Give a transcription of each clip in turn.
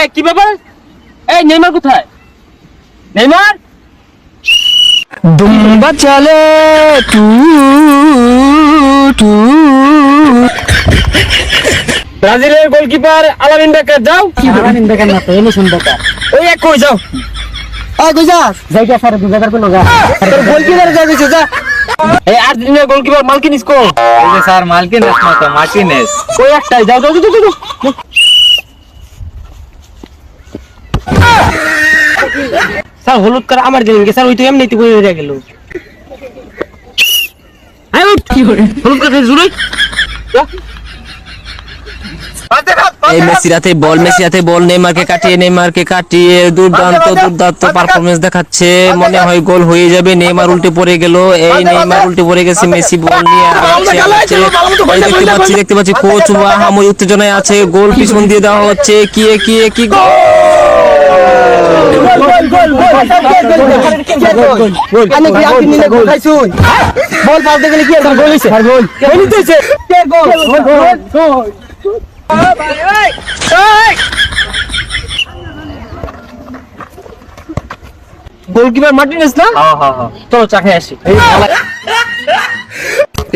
এই কি ব্যাপার? এই নেইমার কোথায়? নেইমার? দুম্বা চলে টু টু ব্রাজিলের গোলকিপার আলামিন বেকার যাও। আলামিন বেকার না তো এলিসন বেকার। ওই এক কই যাও। ওই কই যাস? যাইটা স্যার দুই হাজার কোনো গা। তোর গোলকিপার যা দিছে যা। এই আর্জেন্টিনার গোলকিপার মালকিনিস কো? এই যে স্যার মালকিনেস না তো মার্টিনেস। ওই একটাই যাও যাও যাও, যাও, যাও স্যার হলুদ কার আমার দিলেন স্যার ওই তো এমনিতে বই হয়ে গেল এই উঠ কি করে হলুদ কাছে জুড়ই এই মেসির বল মেসির হাতে বল নেইমারকে কাটিয়ে নেইমারকে কাটিয়ে দুর্দান্ত দুর্দান্ত পারফরমেন্স দেখাচ্ছে মনে হয় গোল হয়ে যাবে নেইমার উল্টে পড়ে গেল এই নেইমার উল্টে পড়ে গেছে মেসি বল নিয়ে। দেখতে পাচ্ছি দেখতে পাচ্ছি কোচ উত্তেজনায় আছে গোল পিছন দিয়ে দেওয়া হচ্ছে কি কি কি গোল বল পাল্টে গেলে কি গোল হইছে গোল গোল হইছে গোল গোল গোলকিপার মার্টিনেস না হ্যাঁ হ্যাঁ হ্যাঁ চলো চা খেয়ে আসি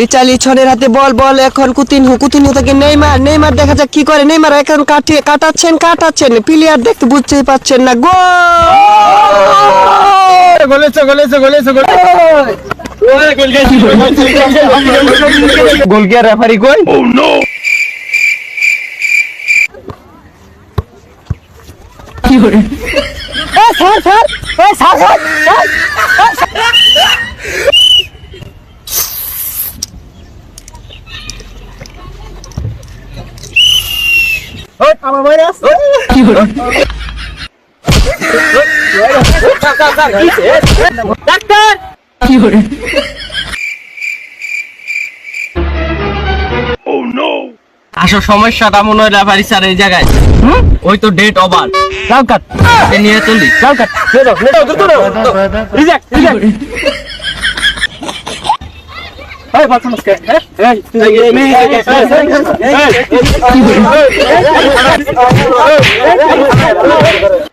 রিচালি ছনের হাতে বল বল এখন কুতিন হু কুতিন হু থেকে নেইমার নেইমার দেখা যাক কি করে। নেইমার এখন কাটিয়ে কাটাচ্ছেন কাটাচ্ছেন। প্লেয়ার দেখতে বুঝতেই পাচ্ছেন না। গোল! গলেছে গলেছে গলেছে গোল কি আর রেফারি কই? কি করে? ও স্যার স্যার স্যার স্যার। আমার ভাইরাস ডাক্তার! আসল সমস্যাটা মনে হয় রেফারি স্যার এই জায়গায়। ওই তো ডেট ওভার নিয়ে চলি। রিজেক্ট রিজেক্ট এই বাচ্চা মাসকে এই লাল কাট